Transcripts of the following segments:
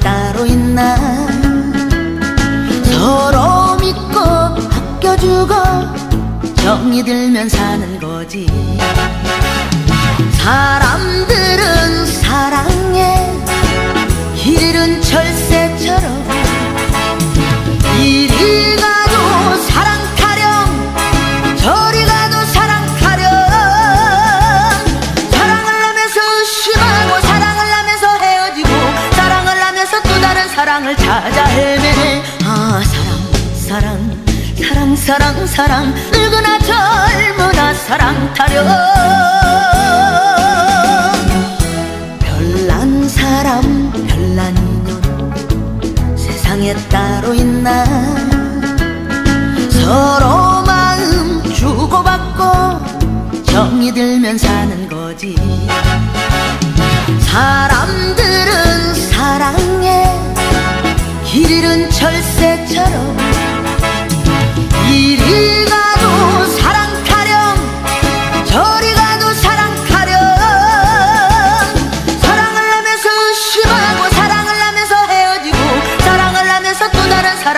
따로 있나? 서로 믿고 아껴주고 정이 들면 사는 거지. 사람들은 사랑해. 길은 철새처럼 사랑을 찾아 헤매네. 아 사랑 사랑 사랑 사랑 사랑. 늙으나 젊으나 사랑 타령 별난 사람 별난 인연 세상에 따로 있나? 서로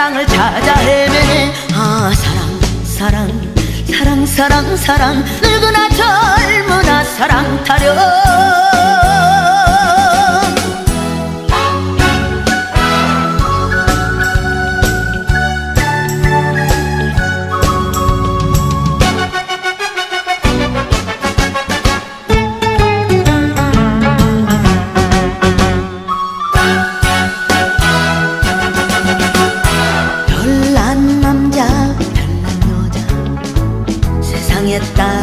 사랑을 찾아 헤매네. 아 사랑 사랑 사랑 사랑 사랑. 늙으나 젊으나 사랑 타령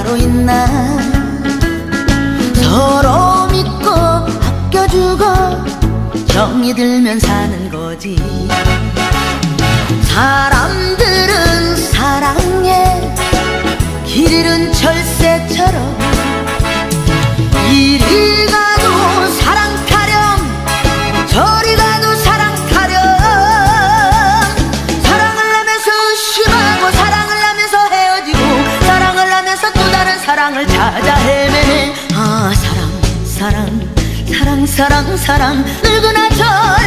따로 있나? 서로 믿고 아껴주고 정이 들면 사는 거지. 사람 사랑을 찾아 헤매네. 아 사랑 사랑 사랑 사랑 사랑. 사랑 타령